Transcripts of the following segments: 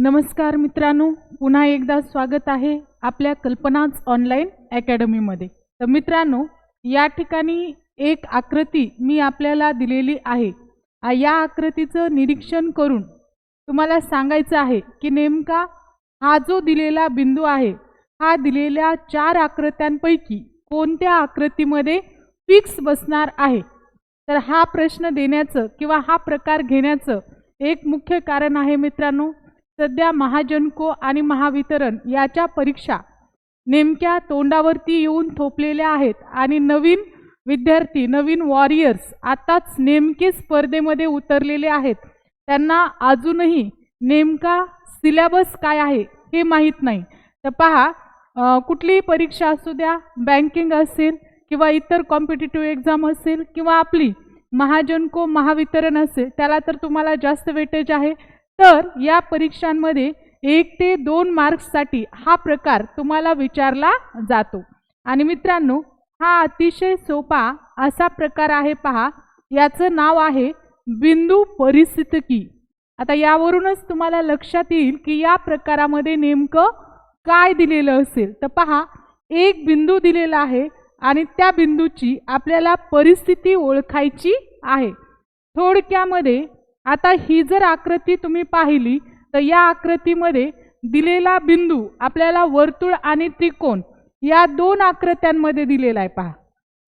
नमस्कार मित्रांनो पुन्हा एकदा स्वागत आहे आपल्या कल्पनाच ऑनलाईन अकॅडमीमध्ये. तर मित्रांनो या ठिकाणी एक आकृती मी आपल्याला दिलेली आहे. या आकृतीचं निरीक्षण करून तुम्हाला सांगायचं आहे की नेमका हा जो दिलेला बिंदू आहे हा दिलेल्या चार आकृत्यांपैकी कोणत्या आकृतीमध्ये फिक्स बसणार आहे? तर हा प्रश्न देण्याचं किंवा हा प्रकार घेण्याचं एक मुख्य कारण आहे मित्रांनो. सध्या महाजनको आणि महावितरण याच्या परीक्षा नेमक्या तोंडावरती येऊन थोपलेल्या आहेत आणि नवीन विद्यार्थी नवीन वॉरियर्स आताच नेमके स्पर्धेमध्ये उतरलेले आहेत. त्यांना अजूनही नेमका सिलेबस काय आहे हे माहीत नाही. तर पहा कुठलीही परीक्षा असू द्या बँकिंग असेल किंवा इतर कॉम्पिटिटिव्ह एक्झाम असेल किंवा आपली महाजनको महावितरण असेल त्याला तर तुम्हाला जास्त वेटेज आहे. तर या परीक्षांमध्ये एक ते दोन मार्क्ससाठी हा प्रकार तुम्हाला विचारला जातो. आणि मित्रांनो हा अतिशय सोपा असा प्रकार आहे पहा. याचं नाव आहे बिंदू परिस्थितकी. आता यावरूनच तुम्हाला लक्षात येईल की या प्रकारामध्ये नेमकं काय दिलेलं असेल. तर पहा एक बिंदू दिलेला आहे आणि त्या बिंदूची आपल्याला परिस्थिती ओळखायची आहे. थोडक्यामध्ये आता ही जर आकृती तुम्ही पाहिली तर या आकृतीमध्ये दिलेला बिंदू आपल्याला वर्तुळ आणि त्रिकोण या दोन आकृत्यांमध्ये दिलेला आहे. पहा.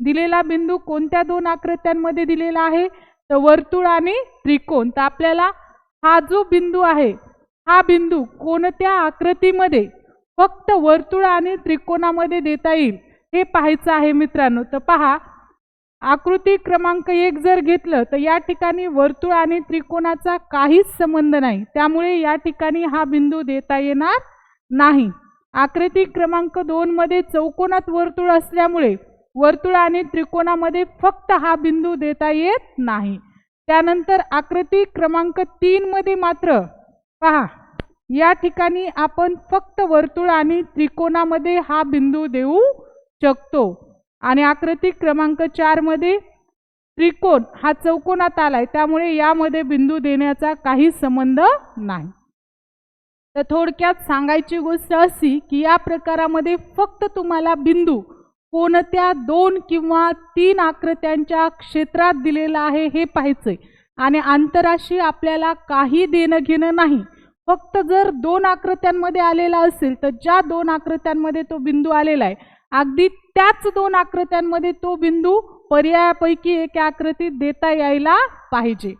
दिलेला बिंदू कोणत्या दोन आकृत्यांमध्ये दिलेला आहे? तर वर्तुळ आणि त्रिकोण. तर आपल्याला हा जो बिंदू आहे हा बिंदू कोणत्या आकृतीमध्ये फक्त वर्तुळ आणि त्रिकोणामध्ये देता येईल हे पाहायचं आहे मित्रांनो. तर पहा आकृती क्रमांक एक जर घेतलं तर या ठिकाणी वर्तुळ आणि त्रिकोणाचा काहीच संबंध नाही. त्यामुळे या ठिकाणी हा बिंदू देता येणार नाही. आकृती क्रमांक दोनमध्ये चौकोनात वर्तुळ असल्यामुळे वर्तुळ आणि त्रिकोणामध्ये फक्त हा बिंदू देता येत नाही. त्यानंतर आकृती क्रमांक तीनमध्ये मात्र पहा या ठिकाणी आपण फक्त वर्तुळ आणि त्रिकोणामध्ये हा बिंदू देऊ शकतो. आणि आकृती क्रमांक चारमध्ये त्रिकोण हा चौकोनात आलाय. त्यामुळे यामध्ये बिंदू देण्याचा काही संबंध नाही. तर थोडक्यात सांगायची गोष्ट अशी की या प्रकारामध्ये फक्त तुम्हाला बिंदू कोणत्या दोन किंवा तीन आकृत्यांच्या क्षेत्रात दिलेला आहे हे पाहायचंय. आणि अंतराशी आपल्याला काही देणं घेणं नाही. फक्त जर दोन आकृत्यांमध्ये आलेला असेल तर ज्या दोन आकृत्यांमध्ये तो बिंदू आलेला आहे अगदी त्याच दोन आकृत्यांमध्ये तो बिंदू पर्यायापैकी एक आकृतीत देता यायला पाहिजे.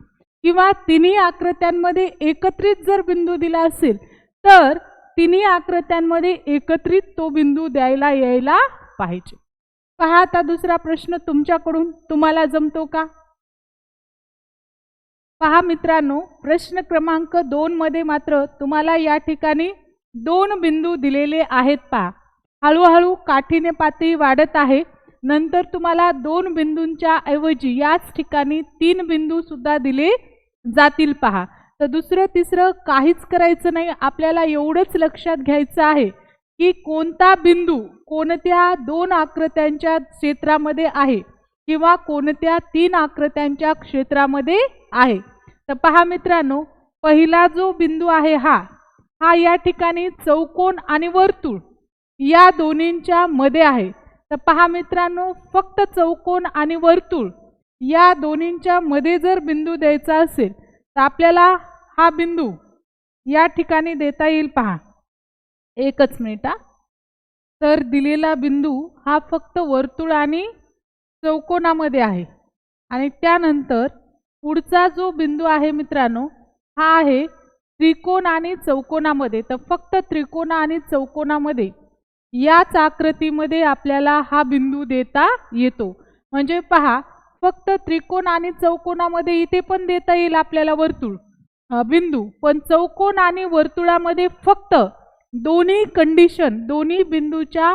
किंवा तिन्ही आकृत्यांमध्ये एकत्रित जर बिंदू दिला असेल तर तिन्ही आकृत्यांमध्ये एकत्रित तो बिंदू द्यायला यायला पाहिजे. पहा आता दुसरा प्रश्न तुमच्याकडून. तुम्हाला जमतो का? पहा मित्रांनो प्रश्न क्रमांक दोनमध्ये मात्र तुम्हाला या ठिकाणी दोन बिंदू दिलेले आहेत पहा. हळूहळू काठीने पातळी वाढत आहे. नंतर तुम्हाला दोन बिंदूंच्या ऐवजी याच ठिकाणी तीन बिंदू सुद्धा दिले जातील पहा. तर दुसरं तिसरं काहीच करायचं नाही. आपल्याला एवढंच लक्षात घ्यायचं आहे की कोणता बिंदू कोणत्या दोन आकृत्यांच्या क्षेत्रामध्ये आहे किंवा कोणत्या तीन आकृत्यांच्या क्षेत्रामध्ये आहे. तर पहा मित्रांनो पहिला जो बिंदू आहे हा हा या ठिकाणी चौकोन आणि वर्तुळ. या दोन्हींच्या मध्ये आहे. तर पहा मित्रांनो फक्त चौकोन आणि वर्तुळ या दोन्हींच्या मध्ये जर बिंदू द्यायचा असेल तर आपल्याला हा बिंदू या ठिकाणी देता येईल पहा. एकच मिनिट तर दिलेला बिंदू हा फक्त वर्तुळ आणि चौकोनामध्ये आहे. आणि त्यानंतर पुढचा जो बिंदू आहे मित्रांनो हा आहे त्रिकोण आणि चौकोनामध्ये. तर फक्त त्रिकोण आणि चौकोनामध्ये याच आकृतीमध्ये आपल्याला हा बिंदू देता येतो. म्हणजे पहा फक्त त्रिकोण आणि चौकोनामध्ये इथे पण देता येईल आपल्याला वर्तुळ. बिंदू. पण चौकोन आणि वर्तुळामध्ये फक्त दोन्ही कंडिशन दोन्ही बिंदूच्या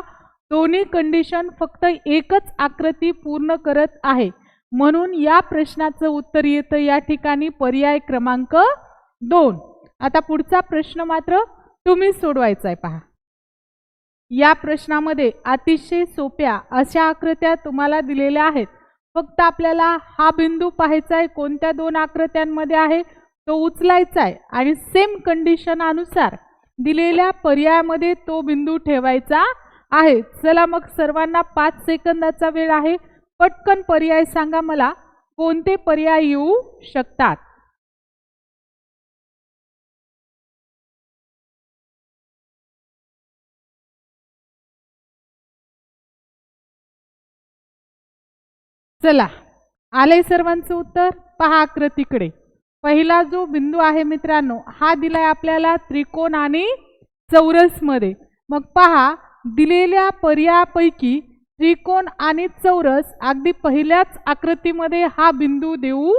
दोन्ही कंडिशन फक्त एकच आकृती पूर्ण करत आहे. म्हणून या प्रश्नाचं उत्तर येतं या ठिकाणी पर्याय क्रमांक दोन. आता पुढचा प्रश्न मात्र तुम्ही सोडवायचा आहे पहा. या प्रश्नामध्ये अतिशय सोप्या अशा आकृत्या तुम्हाला दिलेल्या आहेत. फक्त आपल्याला हा बिंदू पाहायचा आहे कोणत्या दोन आकृत्यांमध्ये आहे तो उचलायचा आहे आणि सेम कंडिशनानुसार दिलेल्या पर्यायामध्ये तो बिंदू ठेवायचा आहे. चला मग सर्वांना पाच सेकंदाचा वेळ आहे. पटकन पर्याय सांगा मला. कोणते पर्याय येऊ शकतात? चला आले सर्वांचं उत्तर? पहा आकृतीकडे पहिला जो बिंदू आहे मित्रांनो हा दिलाय आपल्याला त्रिकोण आणि चौरसमध्ये. मग पहा दिलेल्या पर्यायापैकी त्रिकोण आणि चौरस अगदी पहिल्याच आकृतीमध्ये हा बिंदू देऊ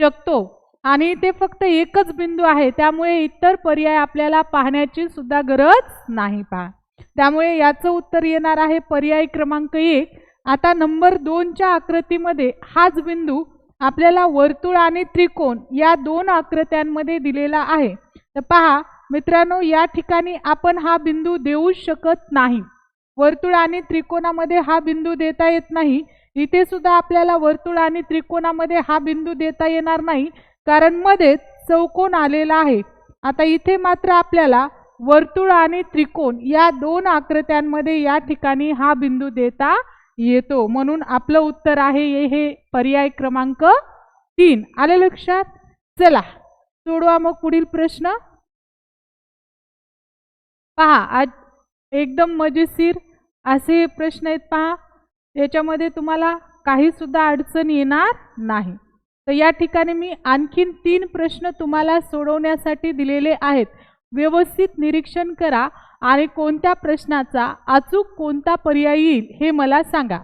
शकतो. आणि ते फक्त एकच बिंदू आहे त्यामुळे इतर पर्याय आपल्याला पाहण्याची सुद्धा गरज नाही पहा. त्यामुळे याचं उत्तर येणार आहे पर्याय क्रमांक एक. आता नंबर दोनच्या आकृतीमध्ये हाच बिंदू आपल्याला वर्तुळ आणि त्रिकोण या दोन आकृत्यांमध्ये दिलेला आहे. तर पहा मित्रांनो या ठिकाणी आपण हा बिंदू देऊ शकत नाही. वर्तुळ आणि त्रिकोणामध्ये हा बिंदू देता येत नाही. इथे सुद्धा आपल्याला वर्तुळ आणि त्रिकोणामध्ये हा बिंदू देता येणार नाही कारण मध्येच चौकोन आलेला आहे. आता इथे मात्र आपल्याला वर्तुळ आणि त्रिकोण या दोन आकृत्यांमध्ये या ठिकाणी हा बिंदू देता येतो. म्हणून आपलं उत्तर आहे हे पर्याय क्रमांक तीन. आले लक्षात? चला सोडवा मग पुढील प्रश्न. पहा आज एकदम मजेशीर असे प्रश्न आहेत पहा. याच्यामध्ये तुम्हाला काही सुद्धा अडचण येणार नाही. तर या ठिकाणी मी आणखीन तीन प्रश्न तुम्हाला सोडवण्यासाठी दिलेले आहेत. व्यवस्थित निरीक्षण करा आणि कोणत्या प्रश्नाचा अचूक कोणता पर्याय येईल हे मला सांगा.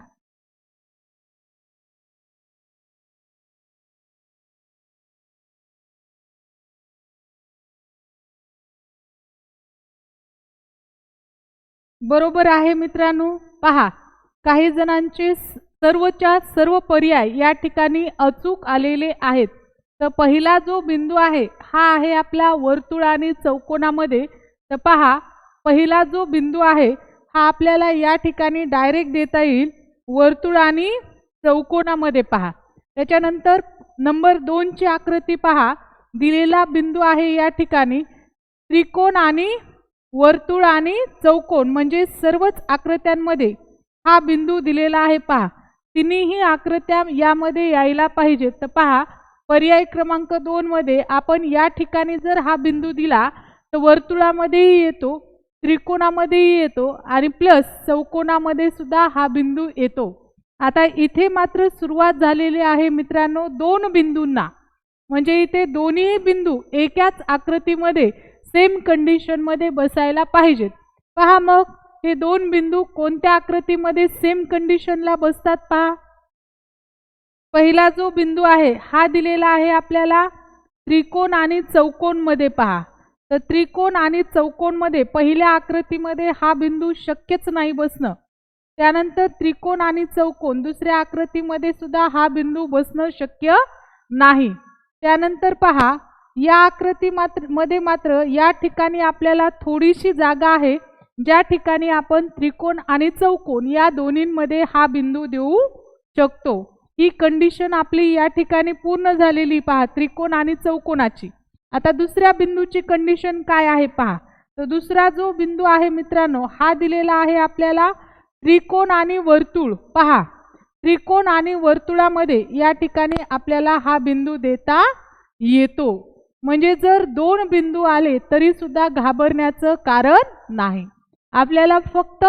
बरोबर आहे मित्रांनो पहा काही जणांचे सर्वच्या सर्व पर्याय या ठिकाणी अचूक आलेले आहेत. तर पहिला जो बिंदू आहे हा आहे आपला वर्तुळ आणि चौकोनामध्ये. तर पहा पहिला जो बिंदू आहे हा आपल्याला या ठिकाणी डायरेक्ट देता येईल वर्तुळ आणि चौकोनामध्ये. पहा त्याच्यानंतर नंबर दोनची आकृती पहा दिलेला बिंदू आहे या ठिकाणी. त्रिकोण आणि वर्तुळ आणि चौकोन म्हणजे सर्वच आकृत्यांमध्ये हा बिंदू दिलेला आहे. पहा तिन्हीही आकृत्या यामध्ये यायला पाहिजेत. तर पहा पर्याय क्रमांक दोन मध्ये आपण या ठिकाणी जर हा बिंदू दिला तर वर्तुळामध्येही येतो त्रिकोणामध्येही येतो आणि प्लस चौकोनामध्ये सुद्धा हा बिंदू येतो. आता इथे मात्र सुरुवात झालेली आहे मित्रांनो दोन बिंदूंना. म्हणजे इथे दोन्ही बिंदू एकाच आकृतीमध्ये सेम कंडिशनमध्ये बसायला पाहिजेत. पहा मग हे दोन बिंदू कोणत्या आकृतीमध्ये सेम कंडिशनला बसतात पहा. पहिला जो बिंदू आहे हा दिलेला आहे आपल्याला त्रिकोण आणि चौकोनमध्ये पहा. तर त्रिकोण आणि चौकोनमध्ये पहिल्या आकृतीमध्ये हा बिंदू शक्यच नाही बसणं. त्यानंतर त्रिकोण आणि चौकोन दुसऱ्या आकृतीमध्ये सुद्धा हा बिंदू बसणं शक्य नाही. त्यानंतर पहा या आकृती मात्रमध्ये मात्र या ठिकाणी आपल्याला थोडीशी जागा आहे. ज्या ठिकाणी आपण त्रिकोण आणि चौकोन या दोन्हींमध्ये हा बिंदू देऊ शकतो. ही कंडिशन आपली या ठिकाणी पूर्ण झालेली पहा त्रिकोण आणि चौकोनाची आता दुसऱ्या बिंदूची कंडिशन काय आहे पहा. तर दुसरा जो बिंदू आहे मित्रांनो हा दिलेला आहे आपल्याला त्रिकोण आणि वर्तुळ. पहा त्रिकोण आणि वर्तुळामध्ये या ठिकाणी आपल्याला हा बिंदू देता येतो. म्हणजे जर दोन बिंदू आले तरी सुद्धा घाबरण्याचं कारण नाही. आपल्याला फक्त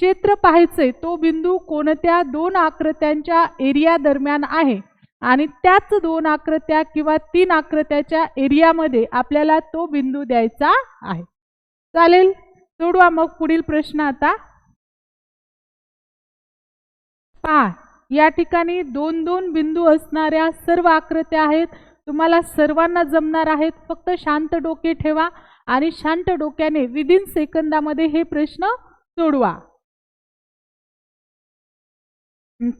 क्षेत्र पाहायचंय तो बिंदू कोणत्या दोन आकृत्यांच्या एरिया दरम्यान आहे? आणि त्याच दोन आकृत्या किंवा तीन आकृत्याच्या एरियामध्ये आपल्याला तो बिंदू द्यायचा आहे. चालेल? सोडवा मग पुढील प्रश्न आता. पहा या ठिकाणी दोन दोन बिंदू असणाऱ्या सर्व आकृत्या आहेत. तुम्हाला सर्वांना जमणार आहेत. फक्त शांत डोके ठेवा आणि शांत डोक्याने विदिन सेकंदामध्ये हे प्रश्न सोडवा.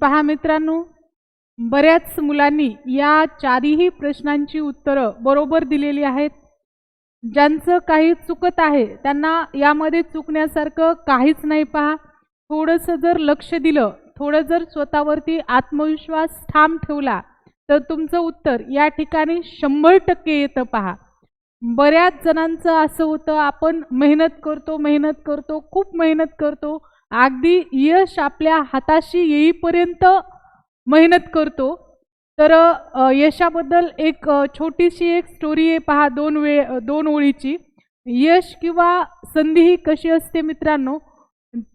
पहा मित्रांनो बऱ्याच मुलांनी या चारही प्रश्नांची उत्तरं बरोबर दिलेली आहेत. ज्यांचं काही चुकत आहे त्यांना यामध्ये चुकण्यासारखं काहीच नाही पहा. थोडंसं जर लक्ष दिलं थोडं जर स्वतःवरती आत्मविश्वास ठाम ठेवला तर तुमचं उत्तर या ठिकाणी शंभर टक्के येतं पहा. बऱ्याच जणांचं असं होतं आपण मेहनत करतो मेहनत करतो खूप मेहनत करतो अगदी यश आपल्या हाताशी येईपर्यंत मेहनत करतो. तर यशाबद्दल एक छोटीशी एक स्टोरी आहे पहा दोन वे दोन ओळीची. यश किंवा संधी ही कशी असते मित्रांनो?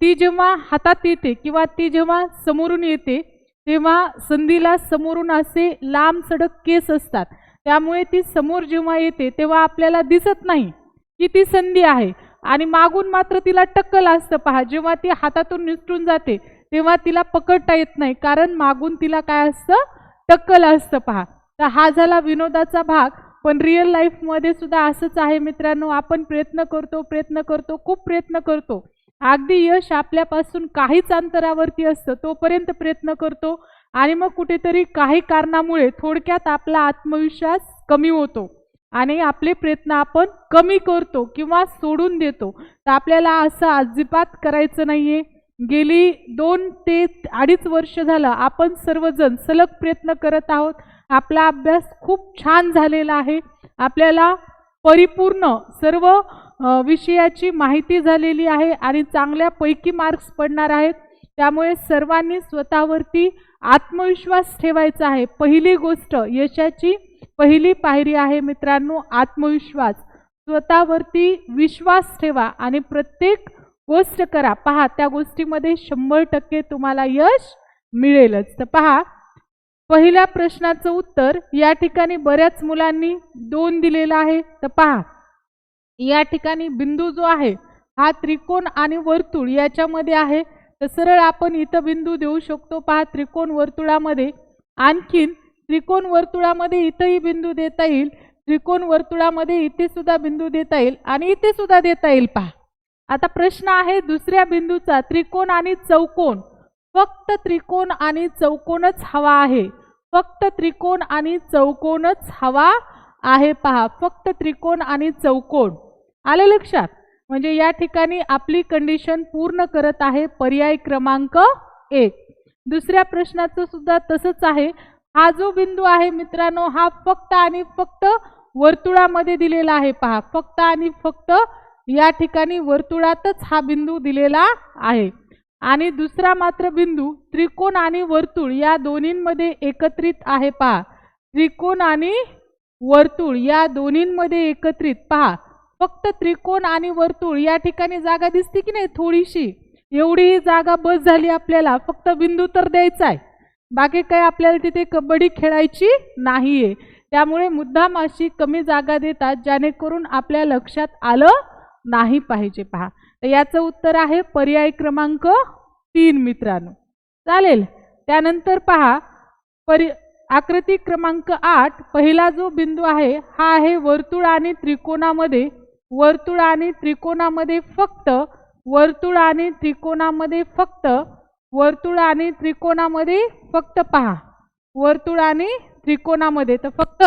ती जेव्हा हातात येते किंवा ती जेव्हा समोरून येते तेव्हा संधीला समोरून असे लांब सडक केस असतात. त्यामुळे ती समोर जेव्हा येते तेव्हा आपल्याला दिसत नाही की ती संधी आहे. आणि मागून मात्र तिला टक्कल असतं पहा. जेव्हा ती हातातून निसटून जाते तेव्हा तिला पकडता येत नाही. कारण मागून तिला काय असतं? टक्कल असतं पहा. तर हा झाला विनोदाचा भाग. पण रिअल लाईफमध्ये सुद्धा असंच आहे मित्रांनो. आपण प्रयत्न करतो प्रयत्न करतो खूप प्रयत्न करतो. अगदी यश आपल्यापासून काहीच अंतरावरती असतं. तोपर्यंत प्रयत्न करतो. आणि मग कुठेतरी काही कारणामुळे थोडक्यात आपला आत्मविश्वास कमी होतो. आणि आपले प्रयत्न आपण कमी करतो किंवा सोडून देतो. तर आपल्याला असं अजिबात करायचं नाहीये. गेली दोन ते अडीच वर्ष झालं आपण सर्वजण सलग प्रयत्न करत आहोत. आपला अभ्यास खूप छान झालेला आहे. आपल्याला परिपूर्ण सर्व विषयाची माहिती झालेली आहे आणि चांगल्यापैकी मार्क्स पडणार आहेत. त्यामुळे सर्वांनी स्वतःवरती आत्मविश्वास ठेवायचा आहे. पहिली गोष्ट यशाची पहिली पायरी आहे मित्रांनो आत्मविश्वास. स्वतःवरती विश्वास ठेवा आणि प्रत्येक गोष्ट करा. पहा त्या गोष्टीमध्ये शंभर टक्के तुम्हाला यश मिळेलच. तर पहा पहिल्या प्रश्नाचं उत्तर या ठिकाणी बऱ्याच मुलांनी दोन दिलेलं आहे. तर पहा या ठिकाणी बिंदू जो आहे हा त्रिकोण आणि वर्तुळ याच्यामध्ये आहे. तर सरळ आपण इथं बिंदू देऊ शकतो. पहा त्रिकोण वर्तुळामध्ये आणखीन त्रिकोण वर्तुळामध्ये इथंही बिंदू देता येईल. त्रिकोण वर्तुळामध्ये इथे सुद्धा बिंदू देता येईल आणि इथे सुद्धा देता येईल. पहा. आता प्रश्न आहे दुसऱ्या बिंदूचा त्रिकोण आणि चौकोन फक्त त्रिकोण आणि चौकोनच हवा आहे. फक्त त्रिकोण आणि चौकोनच हवा आहे. पहा. फक्त त्रिकोण आणि चौकोन आलं लक्षात? म्हणजे या ठिकाणी आपली कंडिशन पूर्ण करत आहे पर्याय क्रमांक एक. दुसऱ्या प्रश्नाचं सुद्धा तसंच आहे. हा जो बिंदू आहे मित्रांनो हा फक्त आणि फक्त वर्तुळामध्ये दिलेला आहे. पहा फक्त आणि फक्त या ठिकाणी वर्तुळातच हा बिंदू दिलेला आहे. आणि दुसरा मात्र बिंदू त्रिकोण आणि वर्तुळ या दोन्हींमध्ये एकत्रित आहे. पहा त्रिकोण आणि वर्तुळ या दोन्हींमध्ये एकत्रित. पहा फक्त त्रिकोण आणि वर्तुळ या ठिकाणी जागा दिसते की नाही? थोडीशी. एवढी ही जागा बस झाली आपल्याला. फक्त बिंदू तर द्यायचा आहे. बाकी काही आपल्याला तिथे कबड्डी खेळायची नाही आहे त्यामुळे मुद्दाम अशी कमी जागा देतात जेणेकरून आपल्या लक्षात आलं नाही पाहिजे. पहा तर याचं उत्तर आहे पर्याय क्रमांक तीन मित्रांनो. चालेल. त्यानंतर पहा परि आकृती क्रमांक आठ पहिला जो बिंदू आहे हा आहे वर्तुळ आणि त्रिकोणामध्ये. वर्तुळ आणि त्रिकोणामध्ये फक्त वर्तुळ आणि त्रिकोणामध्ये फक्त वर्तुळ आणि त्रिकोणामध्ये फक्त पहा. वर्तुळ आणि त्रिकोणामध्ये. तर फक्त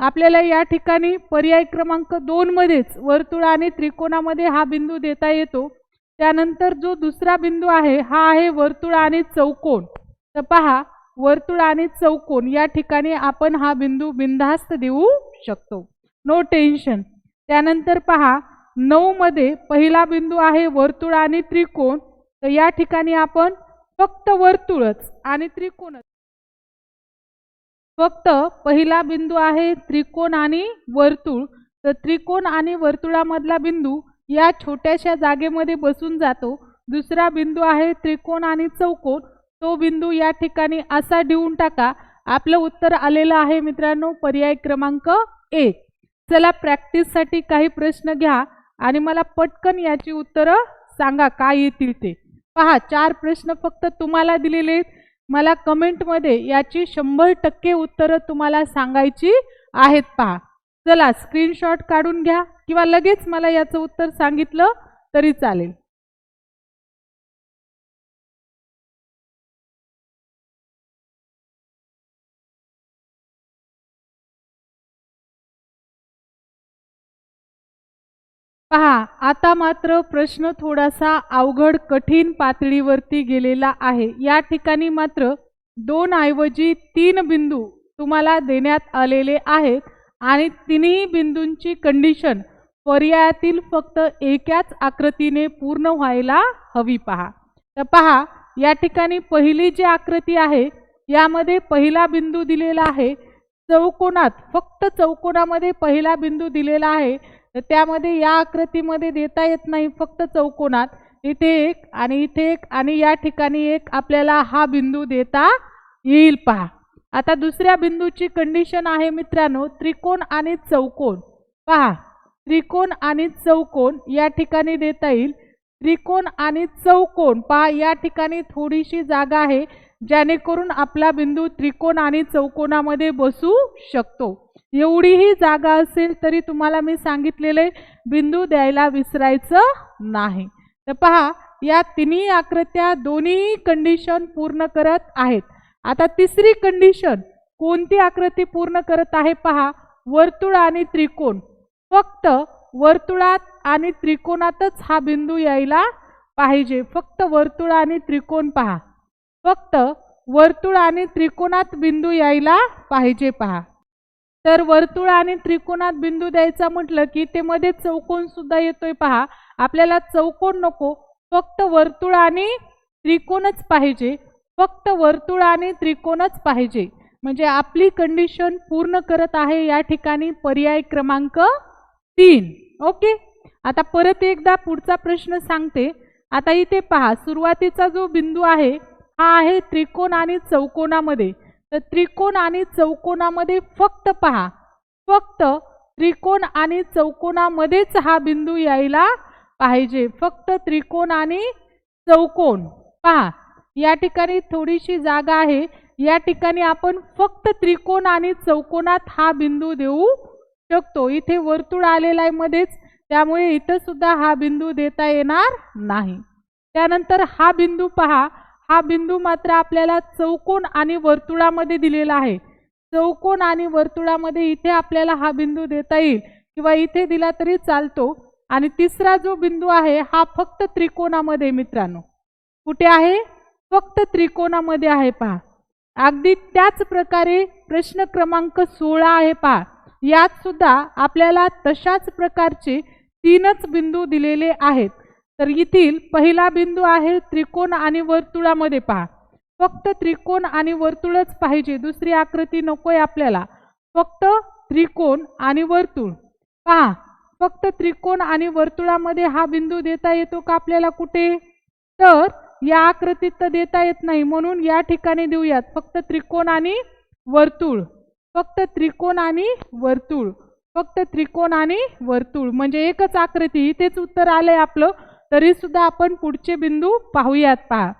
आपल्याला या ठिकाणी पर्याय क्रमांक दोनमध्येच वर्तुळ आणि त्रिकोणामध्ये हा बिंदू देता येतो. त्यानंतर जो दुसरा बिंदू आहे हा आहे वर्तुळ आणि चौकोन. तर पहा वर्तुळ आणि चौकोन या ठिकाणी आपण हा बिंदू बिंधास्त देऊ शकतो. नो टेन्शन त्यानंतर पहा नऊमध्ये पहिला बिंदू आहे वर्तुळ आणि त्रिकोण. तर या ठिकाणी आपण फक्त वर्तुळच आणि त्रिकोणच. फक्त पहिला बिंदू आहे त्रिकोण आणि वर्तुळ. तर त्रिकोण आणि वर्तुळामधला बिंदू या छोट्याशा जागेमध्ये बसून जातो. दुसरा बिंदू आहे त्रिकोण आणि चौकोन तो बिंदू या ठिकाणी असा देऊन टाका. आपलं उत्तर आलेलं आहे मित्रांनो पर्याय क्रमांक एक चला प्रॅक्टिससाठी काही प्रश्न घ्या आणि मला पटकन याची उत्तरं सांगा काय येतील ते. पहा चार प्रश्न फक्त तुम्हाला दिलेले आहेत. मला कमेंटमध्ये याची शंभर टक्के उत्तरं तुम्हाला सांगायची आहेत पहा. चला स्क्रीनशॉट काढून घ्या किंवा लगेच मला याचं उत्तर सांगितलं तरी चालेल. पहा आता मात्र प्रश्न थोडासा अवघड कठीण पातळीवरती गेलेला आहे. या ठिकाणी मात्र दोन ऐवजी तीन बिंदू तुम्हाला देण्यात आलेले आहेत आणि तिन्ही बिंदूंची कंडिशन पर्यायातील फक्त एकाच आकृतीने पूर्ण व्हायला हवी पहा. तर पहा या ठिकाणी पहिली जी आकृती आहे यामध्ये पहिला बिंदू दिलेला आहे. चौकोनात फक्त चौकोनामध्ये पहिला बिंदू दिलेला आहे. तर त्यामध्ये या आकृतीमध्ये देता येत नाही फक्त चौकोनात. इथे एक आणि इथे एक आणि या ठिकाणी एक आपल्याला हा बिंदू देता येईल पहा. आता दुसऱ्या बिंदूची कंडिशन आहे मित्रांनो त्रिकोण आणि चौकोन पहा त्रिकोण आणि चौकोन या ठिकाणी देता येईल. त्रिकोण आणि चौकोन पहा या ठिकाणी थोडीशी जागा आहे जेणेकरून आपला बिंदू त्रिकोण आणि चौकोनामध्ये बसू शकतो. एवढीही जागा असेल तरी तुम्हाला मी सांगितलेले बिंदू द्यायला विसरायचं नाही. तर पहा या तिन्ही आकृत्या दोन्ही कंडिशन पूर्ण करत आहेत. आता तिसरी कंडिशन कोणती आकृती पूर्ण करत आहे पहा वर्तुळ आणि त्रिकोण. फक्त वर्तुळात आणि त्रिकोणातच हा बिंदू यायला पाहिजे. फक्त वर्तुळ आणि त्रिकोण पहा. फक्त वर्तुळ आणि त्रिकोणात बिंदू यायला पाहिजे पहा. तर वर्तुळ आणि त्रिकोणात बिंदू द्यायचा म्हटलं की ते मध्ये चौकोन सुद्धा येतोय पहा. आपल्याला चौकोन नको फक्त वर्तुळ आणि त्रिकोणच पाहिजे. फक्त वर्तुळ आणि त्रिकोणच पाहिजे. म्हणजे आपली कंडिशन पूर्ण करत आहे या ठिकाणी पर्याय क्रमांक तीन. ओके? आता परत एकदा पुढचा प्रश्न सांगते. आता इथे पहा सुरुवातीचा जो बिंदू आहे हा आहे त्रिकोण आणि चौकोनामध्ये. तर त्रिकोण आणि चौकोनामध्ये फक्त पहा. फक्त त्रिकोण आणि चौकोनामध्येच हा बिंदू यायला पाहिजे. फक्त त्रिकोण आणि चौकोन. पहा. या ठिकाणी थोडीशी जागा आहे. या ठिकाणी आपण फक्त त्रिकोण आणि चौकोनात हा बिंदू देऊ शकतो. इथे वर्तुळ आलेला आहे मध्येच. त्यामुळे इथं सुद्धा हा बिंदू देता येणार नाही. त्यानंतर हा बिंदू पहा. हा बिंदू मात्र आपल्याला चौकोन आणि वर्तुळामध्ये दिलेला आहे. चौकोन आणि वर्तुळामध्ये इथे आपल्याला हा बिंदू देता येईल किंवा इथे दिला तरी चालतो. आणि तिसरा जो बिंदू आहे हा फक्त त्रिकोणामध्ये मित्रांनो. कुठे आहे? फक्त त्रिकोणामध्ये आहे पहा. अगदी त्याच प्रकारे प्रश्न क्रमांक सोळा आहे पहा. यात सुद्धा आपल्याला तशाच प्रकारचे तीनच बिंदू दिलेले आहेत. तर येथील पहिला बिंदू आहे त्रिकोण आणि वर्तुळामध्ये पहा. फक्त त्रिकोण आणि वर्तुळच पाहिजे दुसरी आकृती नकोय आपल्याला. फक्त त्रिकोण आणि वर्तुळ. पहा फक्त त्रिकोण आणि वर्तुळामध्ये हा बिंदू देता येतो का आपल्याला कुठे? तर या आकृतीत तर देता येत नाही म्हणून या ठिकाणी देऊयात फक्त त्रिकोण आणि वर्तुळ. फक्त त्रिकोण आणि वर्तुळ. फक्त त्रिकोण आणि वर्तुळ. म्हणजे एकच आकृती इथेच उत्तर आलंय आपलं. तरी सुद्धा आपण पुढचे बिंदू पाहूयात पहा.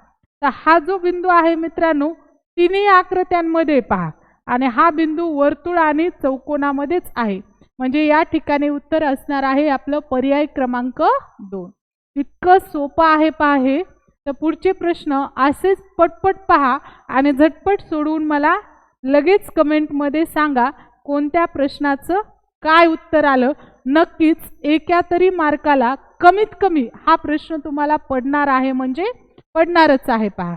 तर हा जो बिंदू आहे मित्रांनो तिन्ही आकृत्यांमध्ये पहा. आणि हा बिंदू वर्तुळ आणि चौकोनामध्येच आहे. म्हणजे या ठिकाणी उत्तर असणार आहे आपलं पर्याय क्रमांक दोन. इतकं सोपं आहे पहा हे. तर पुढचे प्रश्न असेच पटपट पहा आणि झटपट सोडवून मला लगेच कमेंटमध्ये सांगा कोणत्या प्रश्नाचं काय उत्तर आलं. नक्कीच एका तरी मार्काला कमीत कमी हा प्रश्न तुम्हाला पडणार आहे म्हणजे पडणारच आहे पहा.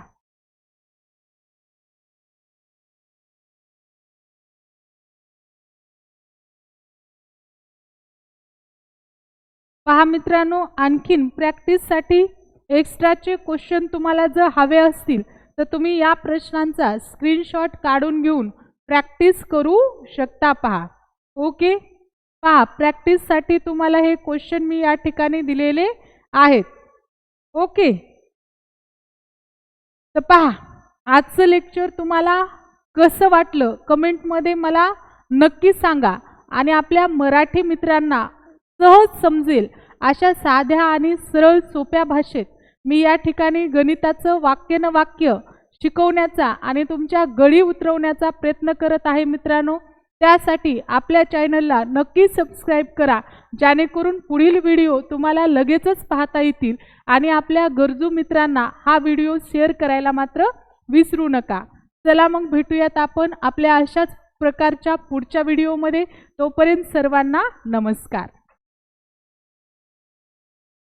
पहा मित्रांनो आणखीन प्रॅक्टिससाठी एक्स्ट्राचे क्वेश्चन तुम्हाला जर हवे असतील तर तुम्ही या प्रश्नांचा स्क्रीनशॉट काढून घेऊन प्रॅक्टिस करू शकता पहा. ओके? पहा प्रॅक्टिससाठी तुम्हाला हे क्वेश्चन मी या ठिकाणी दिलेले आहेत. ओके तर पहा आजचं लेक्चर तुम्हाला कसं वाटलं? कमेंटमध्ये मला नक्की सांगा आणि आपल्या मराठी मित्रांना सहज समजेल अशा साध्या आणि सरळ सोप्या भाषेत मी या ठिकाणी गणिताचं वाक्य न वाक्य शिकवण्याचा आणि तुमच्या गळी उतरवण्याचा प्रयत्न करत आहे मित्रांनो. त्यासाठी आपल्या चॅनलला नक्की सबस्क्राईब करा. जेणेकरून पुढील व्हिडिओ तुम्हाला लगेचच पाहता येतील आणि आपल्या गरजू मित्रांना हा व्हिडिओ शेअर करायला मात्र विसरू नका. चला मग भेटूयात आपण आपल्या अशाच प्रकारच्या पुढच्या व्हिडिओमध्ये तोपर्यंत सर्वांना नमस्कार.